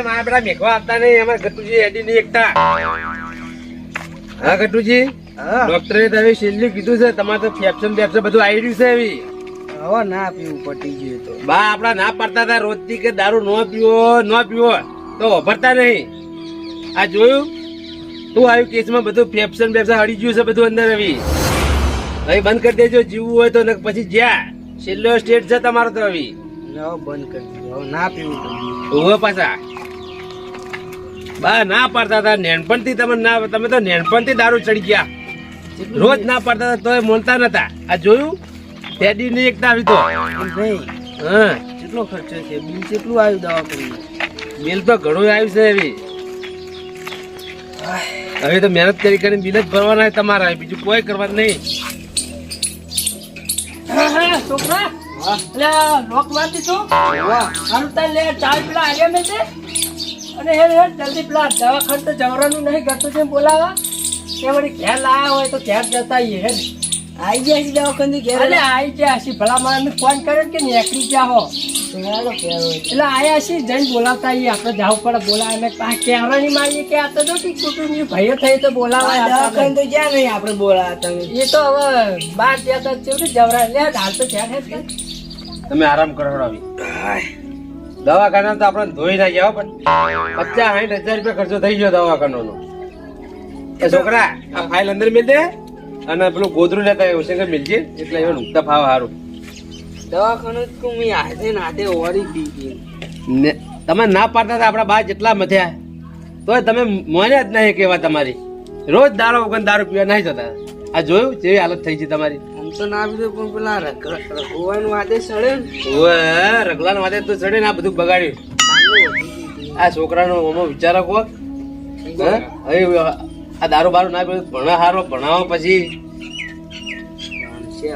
હા મારા બેટા મેઘવા આપતા નહીં. અમારે ગટુજી હેડી નહીં એકતા. હા ગટુજી ડોક્ટરે તો છેલ્લું કીધું છે તમારે તો બધું આવી રહ્યું છે એવી. હવે ના પીવું પટી ગયું તો. બા આપડા ના પડતા હતા રોજથી કે દારૂ ન પીવો ન પીવો તો વભરતા નહીં. આ જોયું? તું આવ્યું કેસમાં બધું ફેફસન બેફસન હડી ગયું છે બધું અંદર આવી હવે બંધ કરી દેજો જીવવું હોય તો પછી જ્યાં. છેલ્લો સ્ટેટ છે તમારો તો હવે બંધ કરી દીધો. ના પીવું પાછા. બા ના પાડતા હતા. નેનપણથી તમે ના તમે તો નેનપણથી દારૂ ચડી ગયા. રોજ ના પાડતા હતા તોય મોનતા નતા. આ જોયું? ટેડી ની એકતા આવી તો હા. કેટલો ખર્ચો છે? બિલ કેટલું આવ્યું દવા કરી બિલ તો ઘણું આવ્યું છે એવી. હવે તો મહેનત કરી કરીને બિલ જ ભરવાના છે તમારા. બીજું કોઈ કરવાનું નહીં. છોકરા. એટલે લોક વાંચી છું? હારું તાર લે ચાર પેલા આવ્યા મેં અને હે હે જલ્દી પેલા દવાખાને તો જવરાનું નહીં ગતું છે બોલાવા. કે વળી ઘેર લાયા હોય તો ઘેર જતા આવીએ હે આવી જાય છે દવાખાને ઘેર અરે આવી ગયા છે. ભલા મારા ફોન કર્યો કે નીકળી ગયા હો? એટલે આયા હશી જઈને બોલાવતા આવીએ. આપણે જવું પડે બોલાવે. અમે પા કહેવાની મારીએ કે આ તો જો કે કુટુંબની ભાઈઓ થઈ તો બોલાવા દવાખાને તો જ્યાં નહીં આપણે બોલાવતા તમે? એ તો હવે બાર ત્યાં તો જવરા લે હાલ તો ઘેર હે તમે આરામ કરો આવી. દવાખાના તો આપણે ધોઈ ના ગયા પણ પચાસ સાઠ હજાર રૂપિયા ખર્ચો થઈ ગયો દવાખાનાનો. એ છોકરા આ ફાઇલ અંદર મિલ દે અને પેલું ગોદરું લેતા એવું છે કે મિલજે? એટલે એવું નુકતા ફાવ સારું દવાખાનું તો મેં હાથે ને ઓરી પી ગઈ તમે ના પાડતા હતા આપણા બા જેટલા મથ્યા. તો તમે મોન્યા જ નહીં કહેવા તમારી. રોજ દારૂ વગર દારૂ પીવા નહીં જતા. આ જોયું? જેવી હાલત થઈ છે તમારી. આમ તો ના પીધું પણ પેલા રખ- વાદે સડે ને? રગલાન વાદે તો ચડે ને આ બધું બગાડ્યું. આ છોકરાનો ઓમો વિચારો કોક. હવે આ દારૂ બારું ના પીવું ભણા હારો ભણાવો પછી.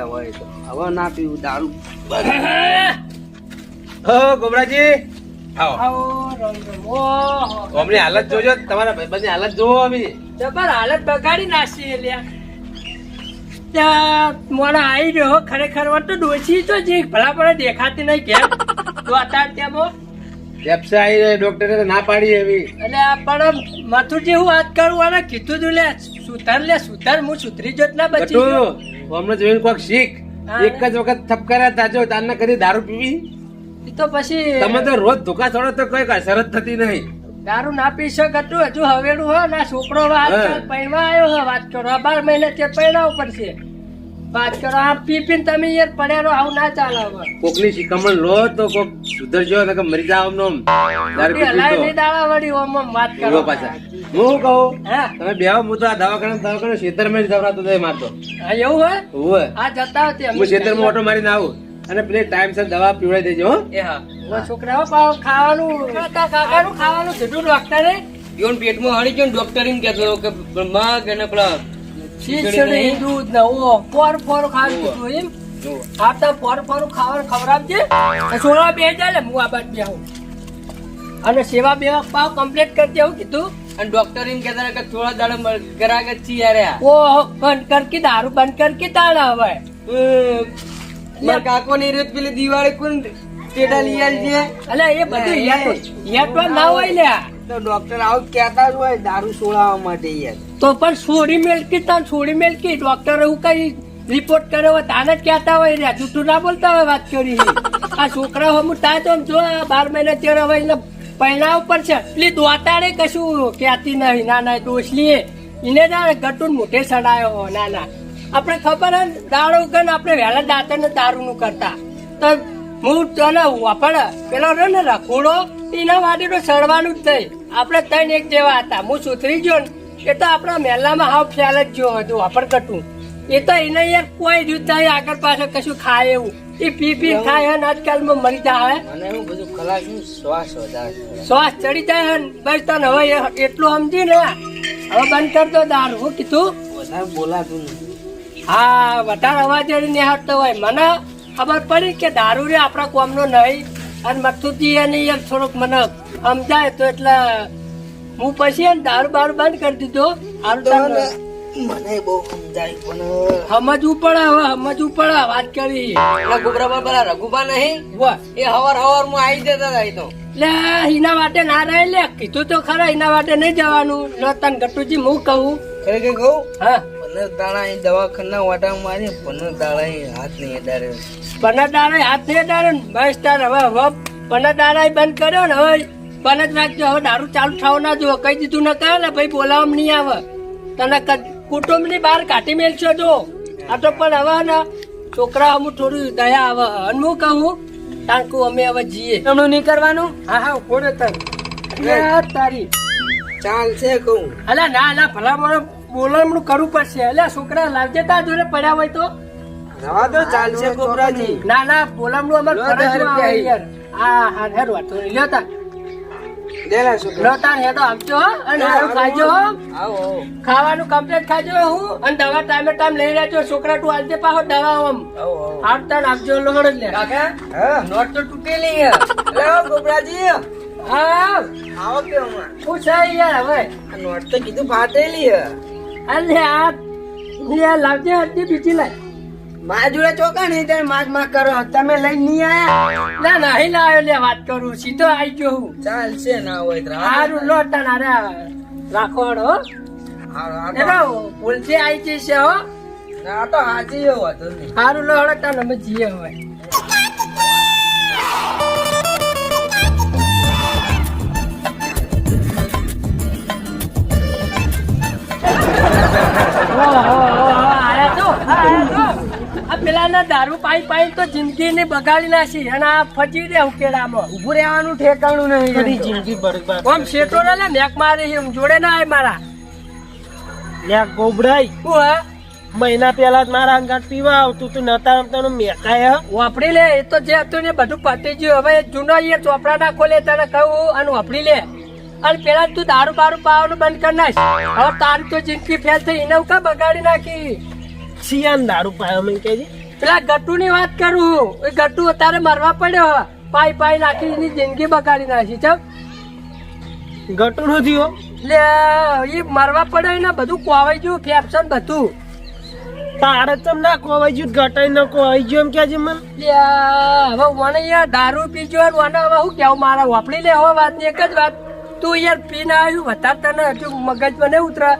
હવે હવે ના પીવું દારૂ. હો ગોબરાજી. આવો. હાલત જોજો તમારા ભાઈબંધની હાલત જોવો અમે જબર હાલત બગાડી નાખી લ્યા. ત્યાં મોડા આવી રહ્યો ખરેખર વાત તો ડોસી તો જે ભલા ભલા દેખાતી નહીં કેમ તો અત્યારે ત્યાં બહુ વ્યવસાય આવી ડોક્ટરે ના પાડી એવી. એટલે પણ માથું જેવું વાત કરું અને કીધું તું લે સુધાર લે સુધાર હું સુતરી જોત ના બચી ગયો. ગટુ જોઈને કોક શીખ. એક જ વખત થપકાર્યા તાજો તારના કરી દારૂ પીવી? તો પછી તમે તો રોજ ધોકા છોડો તો કોઈ અસર જ થતી નહીં. દારૂ ના પી શકતું હજુ હવેડું હોય ના છોકરો હા. આવ્યો હોય વાત કરો. બાર મહિને તે પૈણાવું પડશે. વાત કરો આ પી પીને તમે યાર રહો આવું ના ચાલે હવે. કોકની શિકામણ લો તો કોક સુધરજો ને કે મરી જાવ નો દારૂ હલાય. નહીં દાડા વળી ઓમ વાત કરો. પાછા. હું કહું? હા. તમે બે હું તો આ દવાખાના દવાખાના ખેતરમાં જ દવરાતો મારતો. હા, એવું હોય? હોય. આ જતા હું ખેતરમાં ઓટો મારીને આવું. અને પેલી ટાઈમસર દવા પીવડાવી દેજો હો. એ હા. છોકરાઓ પાવ ખાવાનું. કાકા કાકાનું ખાવાનું કીધું યોન પેટમાં હળી ગયો ડોક્ટર એમ કહેતો કે મગ અને પેલા ખીચડી દૂધ ને ઓ ફોર ફોર ખાવાનું કીધું એમ. આપતા ફોર ફોર ખાવાનું ખવડાવજે સોળા બે જાય હું આ બાદ બેહું. અને સેવા બે પાવ કમ્પ્લીટ કરી દેવું કીધું. અને ડોક્ટર એમ કહેતા કે થોડા દાડા ગરાગ જ છીએ યાર. ઓ બંધ કર કે દારૂ બંધ કર કે તાળા હવે. હમ. મારા કાકો ની રીત પેલી દિવાળી કોણ ટેટા લઈ આવજે? અલે એ બધું યાતો યાતો ના હોય લે તો ડોક્ટર આવું કહેતા જ હોય દારૂ છોડાવવા માટે યાર. તો પણ છોડી મેલકી તાન છોડી મેલકી ડોક્ટર એવું કઈ રિપોર્ટ કર્યો હોય તાને જ કહેતા હોય રે જૂઠું ના બોલતા હોય વાત કરી. આ છોકરા હમું થાય તો જો બાર મહિના તેર હવે એને પહેણાવ પર છે. એટલે દોતાડે કશું કહેતી નહીં. ના ના ડોસલી એને ના ગટુન મોઢે સડાયો. હો ના ના. આપણે ખબર હે દાળ ઉગન આપણે વહેલા દાંતર ને દારૂ નું કરતા. તો હું તને વાપર પેલો રહ્યો ને રખોડો એના તો સડવાનું જ થઈ. આપણે ત્રણ એક જેવા હતા. હું સુધરી ગયો ને એ તો આપણા મહેલામાં હાવ ખ્યાલ જ ગયો હતો વાપર કટું એ તો એને યાર કોઈ રીત નહીં આગળ પાછળ કશું ખાય એવું. એ પી પી ખાય હે આજકાલમાં મરી જાય અને હું બધું ખલાસ શ્વાસ વધારે શ્વાસ ચડી જાય હે ને બસ તને હવે એટલું સમજી ને. હવે બંધ કરતો દારૂ હું કીધું. વધારે બોલાતું નથી. હા વધારે અવાજ નિહાળતો હોય. મને ખબર પડી કે દારૂ રે આપણા કોમનો નહીં અને મથુજી એને એમ થોડોક મને સમજાય તો એટલે હું પછી એને દારૂ બારૂ બંધ કરી દીધો. મને બહુ સમજાય પણ સમજવું પડે હવે સમજવું પડે વાત કરી. પર પેલા રઘુબા નહીં? એ હવાર હવારમાં આવી જતા હતા તો. લે એના માટે ના રહે લે. કીધું તો ખરા એના માટે નહીં જવાનું. લો તને ગટુજી હું કહું. ખરેખર કહું? હા. પંદર દાડા દવાખાના વાટા મારી પંદર દાડા એ હાથ નહીં અડાડે પના દાડે હાથ નહીં ને બસ તાર હવે હવે પના દાડા બંધ કર્યો ને હવે પન જ રાખજો હવે દારૂ ચાલુ થવા ના જુઓ કઈ દીધું ન કહે ને ભાઈ બોલાવવા નહીં આવે. તને કુટુંબની બહાર કાઢી મેળશો જો. આ તો પણ હવે ને છોકરા અમુક થોડું દયા આવે. અને હું કહું તાંકુ અમે હવે જઈએ એમનું નહીં કરવાનું? હા હા કોને તને તારી. ચાલશે કહું. અલા ના અલા ભલા મને બોલામણું કરવું પડશે એટલે છોકરા લાવજે તા જોડે પડ્યા હોય તો. રવા દો ચાલશે ગોબરાજી ના ના બોલામણું અમારે રૂપિયા યાર. હા હા હેર વાતો લ્યો તા દેલા છોકરા. તાર હેડો આપજો અને હારું ખાજો આવો ખાવાનું કમ્પ્લીટ ખાજો હું. અને દવા ટાઈમે ટાઈમ લઈ રહેજો. છોકરા તું આજે પાછો દવા આવો હાર આપજો લોહણ જ લે. કાકા હા. નોટ તો તૂટેલી હે હા. આવો કે હમણાં શું છે યાર હવે. નોટ તો કીધું ફાટેલી હે અલે આ યાર લાવજે હજી બીજી લાય. મારા જોડે ચોકા નહીં તમે માગ માગ કરો. તમે લઈ નહીં આયા? ના નહીં લાવ્યો લે વાત કરું સીધો આવી ગયો હું. ચાલશે ના હોય તો હા. સારું લો તને રે રાખો હો. હારું, એનો તો- આવી જઈશે હો. ના તો હાજી એવો હતો નહીં સારું લો હળક તને અમે જઈએ પેલાના દારૂ પાઈ પાઈ તો જિંદગી બગાડી નાખી અને આ ફજી દે ઉકેડામાં. ઉભું રહેવાનું ઠેકાણું નહીં. જિંદગી બરબાદ આમ શેઠો ને મેક મારે છે, જોડે ના આવે મારા. ગોબરાઈ હું હા? મહિના પહેલા જ મારા અંગાટ પીવા આવતું તું નતા રમતા મેકાય વાપરી લે એ તો જે હતું ને બધું પતી ગયું. હવે જૂનો એ ચોપડા ના ખોલે તને કહું અને વાપરી લે. અને પેલા તું દારૂ બારૂ પાવાનું બંધ કરી નાખ હવે તારી તો જિંદગી ફેલ થઈ એને કા બગાડી નાખી? શિયાન દારૂ પાયો મેં કે પેલા ગટુ ની વાત કરું એ ગટ્ટુ તારે મરવા પડ્યો. પાઈ પાઈ નાખી એની જિંદગી બગાડી નાખી ચમ. ગટુ નો થયો? લે એ મરવા પડ્યો ને બધું કોવાઈ ગયું ફેફસન બધું. તારે તમ ના કોવાઈ ગયું ગટાઈ ન કોવાઈ ગયું એમ કહેજે મને. લે હવે મને યાર દારૂ પીજો અને મને હવે હું કેવું મારા વાપરી લે હવે વાત એક જ વાત. તું યાર પીને આવ્યું વધારે તને હજુ મગજમાં નહીં ઉતરે.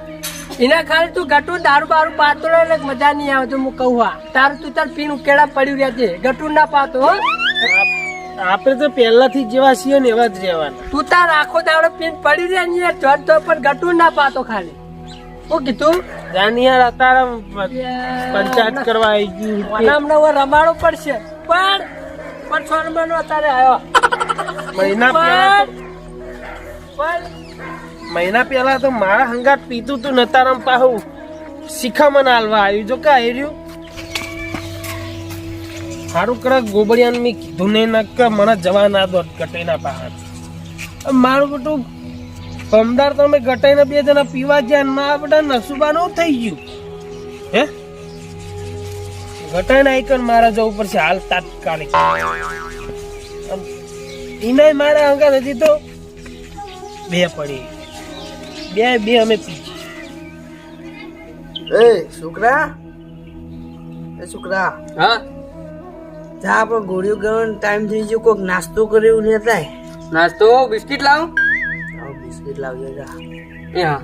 એના ખાલી તું ગટુ દારૂ બારું પાતો ને એટલે મજા નહીં આવે તો હું કહું હા. તારું તું તાર પીન ઉકેડા પડ્યું છે. ગટુ ના પાતો હો. આપણે તો પહેલાથી જેવા છીએ ને એવા જ રહેવાના. તું તાર આખો દાડો પીન પડી રહ્યા ને યાર ચોર તો પણ ગટુ ના પાતો ખાલી. હું કીધું? જાનિયાર અત્યારે પંચાયત કરવા આવી ગયું મને હમણાં રમાડો પડશે. પણ પણ છ નંબરનો અત્યારે આવ્યો. મહિના મહિના પહેલા તો મારા હંગાત પીતું તું નતારામ પાહુ. શિખામણ હાલવા આવ્યું. જો કા આવ્યું સારું કરે ગોબડિયાને મેં કીધું નહીં, ના કે મને જવા ના દો ગટાઈના પાહા મારું બધું પમદાર તમે ગટાઈના બે જણા પીવા ગયા ને બધા નસુબાનું થઈ ગયું. હે? ગટાઈના આઈકન મારા જવું પડશે, હાલ તાત્કાલિક. ઇનાય મારા અંગા હજી તો બે પડી. બે બે અમે પી. એ છોકરા એ છોકરા હા? જા આપણે ગોળીઓ ગયો ટાઈમ થઈ ગયો. કોઈક નાસ્તો કર્યો ને થાય નાસ્તો બિસ્કિટ લાવ? આવ બિસ્કિટ લાવજો જા. એ હા.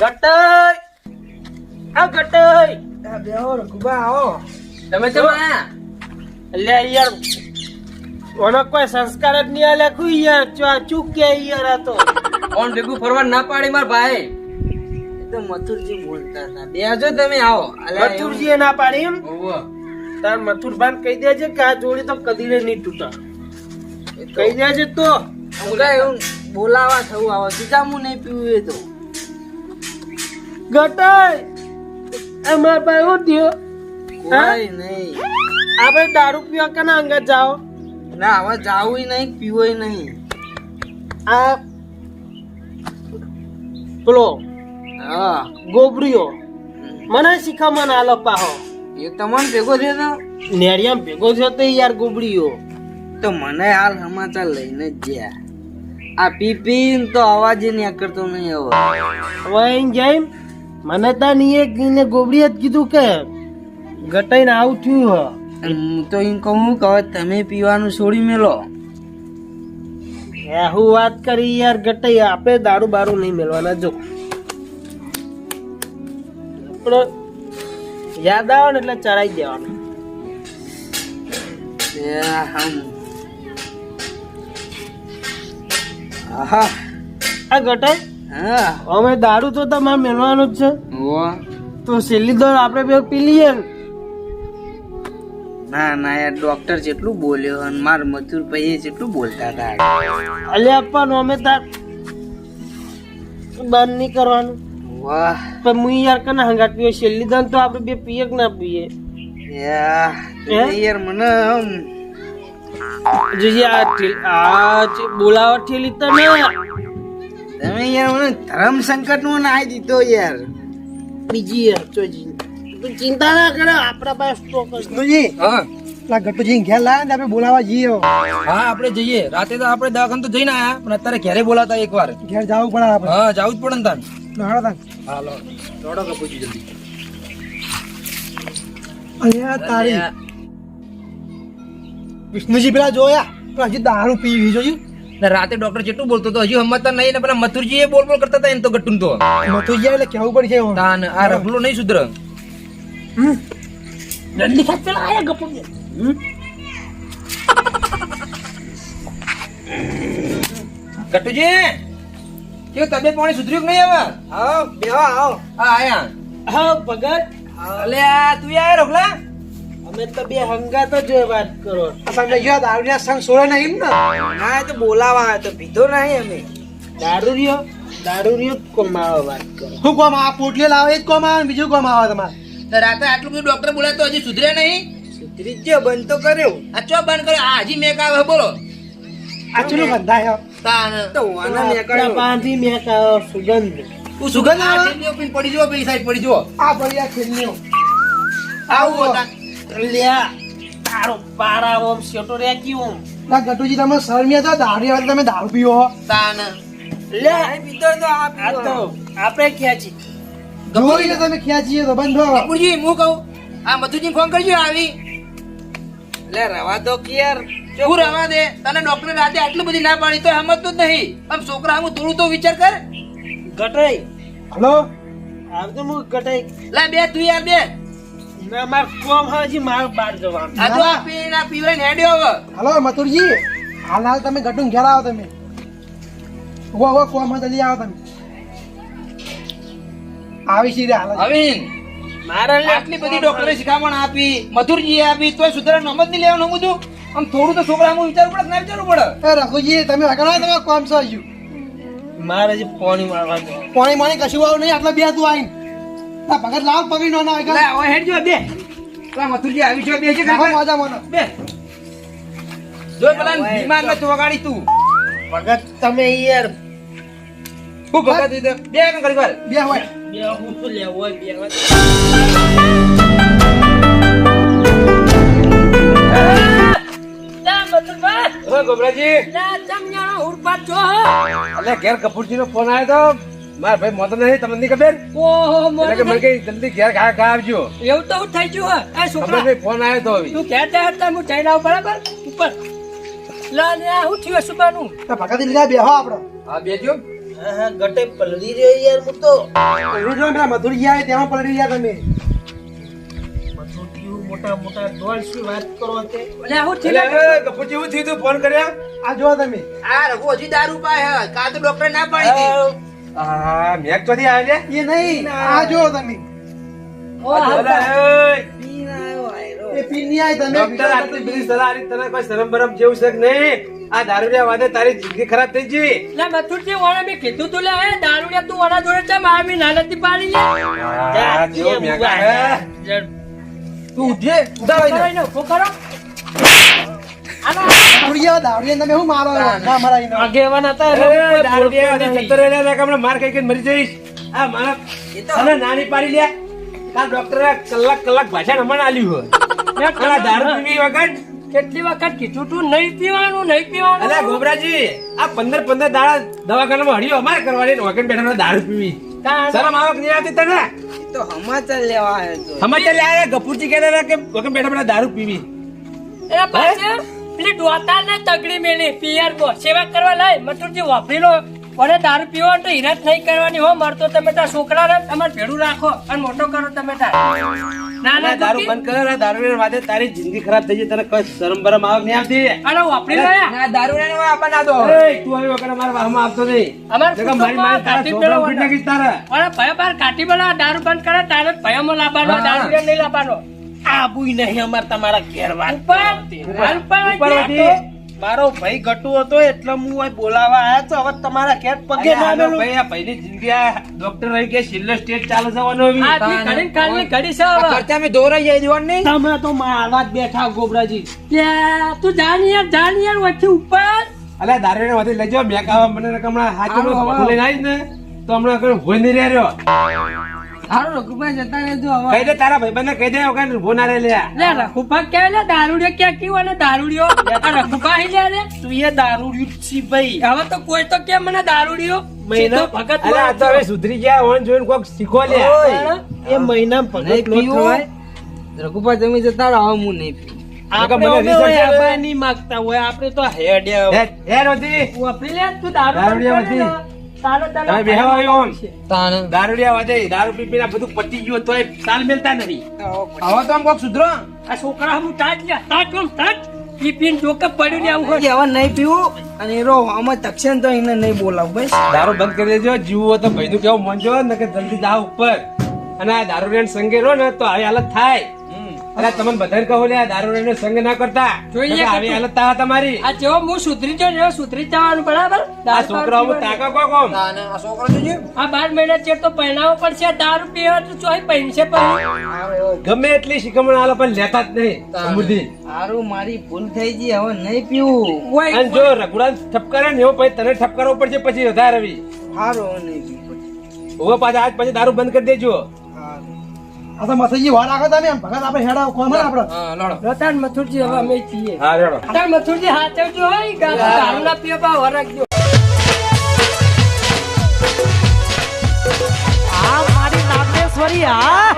ગટઈ આ ગટઈ આ બેહો રઘુબા આવો. તમે કેમ લે એટલે યાર. ઓનો કોઈ સંસ્કાર જ નહીં આલે કું યાર ચો ચૂક કે યાર આ તો. કોણ ભેગું ફરવા ના પાડી માર ભાઈ. એ તો મથુરજી બોલતા હતા. બેહજો તમે આવો. મથુરજી ના પાડી એમ? તાર મથુરભાન કહી દેજે કે આ જોડી તો કદી રે નહીં તૂટા. કહી દેજે તો. એવું બોલાવા થવું આવે. સીધામું નહીં પીવું એ તો. ગટાય! એ માર ભાઈ હું થયો? કોઈ નહીં. આપણે દારૂ પીવા કેના અંગત જાઓ? ના હવે જાવું નહીં પીવું નહીં. આ પેલો હા. ગોબરીઓ. મને શીખામણ આલો પાહો. એ તમને ભેગો છે તો. નેરિયામ ભેગો થયો તો યાર ગોબડીયો તો મને હાલ સમાચાર લઈને જ ગયા. આ પીપી પીને તો અવાજ નહીં કરતો નહીં હવે. હવે અહીં જઈને મને તા ની એક ને જ કીધું કે ગટાઈને આવું થયું હ. અને હું તો એમ કહું કે તમે પીવાનું છોડી મેલો. હું વાત કરી યાર ગટઈ આપે દારૂ બારૂ નહીં મેળવાના જો. યાદ આવે ને એટલે ચડાઈ દેવાનું. એ હમ. આહા. આ ગટાઈ હા. અમે દારૂ તો તમારે મેળવાનું જ છે. તો છેલ્લી દોર આપણે બે પી લઈએ ને. ના ના યાર ડોક્ટર જેટલું બોલ્યો અને માર મથુર ભાઈ જેટલું બોલતા હતા. અલે આપવાનું અમે તાર બંધ નહીં કરવાનું. વાહ. પણ હું યાર કને હંગાટ પીએ? છેલ્લી દાન તો આપણે બે પીએ. કે ના પીએ યાર મને જોજે આ બોલાવા ઠેલી તમે તમે યાર મને ધર્મ સંકટ નો નાઈ દીધો યાર. બીજી યાર જોજી તું ચિંતા ના કરે આપણા પાસે સ્ટોક ગટુજી હા. પેલા ગટુજી ઘેર લાયા ને આપણે બોલાવા જઈએ હા આપણે જઈએ. રાતે તો આપણે દવાખાને તો જઈને આયા પણ અત્યારે ઘેરે બોલાતા એકવાર. ઘેર જવું પડે આપણે. હા જવું જ પડે ને તાન હાલો તાન. દોડો કપૂજી જલ્દી. અલ્યા તારી. વિષ્ણુજી પેલા જોયા પણ હજી દારૂ પીવી જોયું ને રાતે ડોક્ટર જેટલું બોલતો હતો હજી હમત નહીં ને પેલા મથુરજી એ બોલ બોલ કરતા હતા એમ તો ગટ્ટુન તો. મથુરજી એટલે કેવું પડશે. તાન આ રગલો નહીં સુધર. જલ્દી ખાત પેલા આયા ગપો ગટ્ટુજી કેવું તબિયત પાણી સુધર્યું કે નહીં હવે આવો બેહો આવો હા આયા હા ભગત અલે આ તું આયા રફલા અમે તો બે હંગાતો જ વાત કરો તમને જો દારૂડિયા સંગ સોળે નહીં ને ના તો બોલાવા આવ્યો તો પીધો નહીં અમે દારૂ રહ્યો દારૂ રહ્યો કોમાવા વાત કરો શું કોમ આ પોટલી લાવે એ જ કોમ આવે બીજું કોમ આવે તમારે રાતે આટલું બધું ડોક્ટર બોલાય તો હજી સુધરે નહીં? સુધરી જ ગયો, બંધ તો કર્યો. આ ચો બંધ કર્યો? આ હજી મેક આવે બોલો. આટલું બંધાયો? બંધાય તો વાના મેં આપણા કર્યો. પાંચથી મેં કાઢો સુગંધ. તું સુગંધ આવે? પડી જો પેલી સાઈડ પડી જો આ ભરી આ ખેલની આવું લ્યા તારો પારા ઓમ શેટો રે કેવું ના ગટુજી તમે શરમિયા છો દારૂ આવે તો તમે દારૂ પીઓ. તાન. લે. તો આ. તો આપણે ક્યાં છીએ? જોઈને તમે ખેંચીએ તો બંધો હો. હું કહું આ મધુજી ફોન કરજો આવી. લે રવા દો કે યાર હું રવા દે તને ડોક્ટર રાતે આટલી બધી ના પાડી તો સમજતું જ નહીં. આમ છોકરા હું થોડું તો વિચાર કર. ગટાઈ હલો? આવતો હું ગટાઈ લા બે તું યાર બે. ના માર કોમ હાજી માર બાર જવાનું. આ તો આ પીના આ હેડ્યો હવે. હલો મથુરજી હાલ હાલ તમે ગટું ઘેર આવો તમે. ઓ ઓ કોમ હોય જલ્દી આવો તમે. આવી રે અવિન મારા આટલી બધી ડોક્ટરે શિખામણ આપી મથુરજીએ આપી તોય સુધારા નમત નહીં લેવાનું બધું. આમ થોડું તો છોકરા હું વિચારવું પડે ના વિચારવું પડે? એ રઘુજી તમે વગર તમે કામ છો હજુ. મારે જે પાણી મારવા દો. પાણી માણી કશું આવું નહીં આટલા બે તું આવીને. ના ભગત લાવ પકડી નો ના આવે હેડજો બે. મથુરજી આવી છે બે છે મજા મને બે. જો પેલા બીમાર ન ચોગાડી તું. ભગત તમે યાર. હું ભગત બે બે હોય. બે હું લેવો ઘેર કપૂરજી નો ફોન આવ્યો તો. મારા ભાઈ મોતો નહીં તમને નહીં ખબર? ઓહો કે મને કઈ જલ્દી ઘેર ઘા ઘા આવજો. એવું તો થઈ ગયું હે. આ છોકરા નહીં ફોન આવ્યો તો હવે. તું કહેતા હતા હું જઈને આવું બરાબર? ઉપર. લા ને હું થયું સુબાનું? લીધા આપડે. હા બેજો. ગટે પલળી રહ્યો યાર હું તો. પલળી રહ્યો પેલા મધુરિયા ત્યાં પલળી પલડી ગયા તમે મોટા મોટા ડોલ શું વાત કરો તે? હું થયું તું? ફોન કર્યા? આ જો તમે. આ રઘુ હજી દારૂ પાય હે. કાં તો ડોક્ટર ના પાડી હા મેક ચોથી આવે એ નહીં આ જો તમે. ઓ હા પી નહીં આવી તમે ડોક્ટર આટલી બધી સલાહ આપી તને કોઈ શરમ બરમ જેવું છે કે નહીં? આ દારૂડિયા વાદે તારી જિંદગી ખરાબ થઈ લે મથુરજી વાળા મેં કીધું તું લે તું વાળા જોડે પાડી લે. તું ઉઠે ને. નાની પાડી લ્યા. કાલ ડોક્ટરે કલાક કલાક ભાષણ હમણાં આલ્યું હોય. પેલા દારૂ પીવી વખત કેટલી વખત કીધું તું? નહીં પીવાનું નહીં પીવાનું. અલ્યા ગોબરાજી આ પંદર પંદર દાડા દવાખાનામાં હળીઓ અમારે કરવાની વગર બેઠા દારૂ પીવી. શરમ આવક નહીં આવતી તને? તો સમાચાર લેવા આવ્યો તો. લેવા આવ્યા ગપુરજી કહેતા હતા કે વગર બેઠા બેઠા દારૂ પીવી. એ પાછળ પેલી ડોતા ને તગડી મેલી પિયર બો સેવા કરવા લાય મથુરજી વાપરી લો. અને દારૂ પીવો તો હિરાત નહીં કરવાની હો. મરતો તમે તાર છોકરાને તમારે ભેડું રાખો અને મોટો કરો તમે તાર. ના ના દારૂ બંધ કર. આ દારૂ વાદે તારી જિંદગી ખરાબ થઈ જાય તને કોઈ શરમ બરમ આવક નહીં આવતી? અરે વાપરી લો ના દારૂ ને આપવા ના દો એય, તું આવી વગર અમારા વાહમાં આવતો નહીં. અમાર નકર મારી મારી તારા કાઢી છોકરાઓ પેલો તારા. અરે ભય બાર કાઢી પેલા દારૂ બંધ કરે તારે ભયામાં લાવવાનો. દારૂ રે નહીં લાવવાનો. આબુય નહીં અમાર તમારા ઘેર વાત ઉપર ઉપર ઉપર વાંચી. વધી. મારો ભાઈ ગટુ હતો એટલે હું અહીં બોલાવા આયા તો હવે તમારા કેટ પગે ના મેલું. ભાઈ, આ ભાઈની જિંદગી આ ડોક્ટર રહી કે છેલ્લો સ્ટેજ ચાલુ ઘડી છે હવે. ખર્ચા મેં દોરાઈ જાય જોવાનું નહીં. તમે તો મારવા જ બેઠા ગોબરાજી. ત્યાં તું જાણ યાર જાણ યાર વચ્ચે ઉપર. અલે દારૂને વાદે લઈ જાઓ, મેં કાવા મને નકર હમણાં હાચું ખોટું લઈને આવીશ ને તો હમણાં કોઈ હોય નહીં રહ્યો. હારું રઘુભાઈ જતા રહેજો હવે. કહી દે તારા ભાઈબંધને કહી દે વગર ભો ના રહે લ્યા. લે રખુભા ક્યાં લે? દારૂડિયો ક્યાં કીધું અને દારૂડિયો? આ રખુભા લે રે. તું એ દારૂડિયું છી ભાઈ. હવે તો કોઈ તો કે મને દારૂડિયો? મહિના- ભગત અલ્યા, આ તો હવે સુધરી ગયા હોન જોઈને કોક શીખો લે. એ મહિના ભગત નો થવાય. રઘુભાઈ તમે જતા રહો હું નહીં પીવું. આપણે તો હેડ હેર હતી વાપરી લે તું દારૂ દારૂડિયો તમે બેહવા આવ્યો આમ. દારૂડિયા વાદે દારૂ પી પીને બધું પતી ગયું તોય સાલ મેલતા નહીં હવે તો આમ કોક સુધરો. આ છોકરા હું તાજ લે તાજ કોમ તાજ? ઈ પીન જોકે પડ્યું ને આવું હવે નહીં પીવું અને એ રો આમાં તકશે ને તો એને નહીં બોલાવું ભાઈ દારૂ બંધ કરી દેજો જીવો તો ભાઈનું કેવું મનજો ને કે જલ્દી જાઓ ઉપર. અને આ દારૂ રેન સંગે રહો ને તો આવી હાલત થાય. અરે તમને બધાને કહો લે આ દારૂ રેન સંગ ના કરતા. જોઈએ આવી હાલત તમારી. આ જેવો હું સુધરી જો ને સુધરી જવાનું બરાબર? આ દારૂ છોકરાઓ પીવાનું. તાકા કો કોમ તાને આ છોકરો જોજો આ બાર મહિના છે તો પહેલાવો પડશે દારૂ પીવા તો ચોય પહેનશે પણ. ગમે એટલી શિકમણ આલો પણ લેતા જ નહીં સમૃદ્ધિ હારું મારી ભૂલ થઈ ગઈ હવે નહીં પીવું. અને જો રઘુરાજ ઠપકારે ને એવો પછી તને ઠપકારવો પડશે પછી વધારે રવિ. હારું હવે નહીં પીવું. હવે પાછા આજ પછી દારૂ બંધ કરી દેજો. આ તો મથઈજી વાર રાખો તમે આમ ભગત આપણે હેડા કોમ ને આપણે? હા લડો. રતાન મથુરજી હવે અમે છીએ. હા રેડો. રતાન મથુરજી હાચવજો હોય ગાતો દારૂ ના પીવા બા વરખજો આ મારી નાગેશ્વરી આ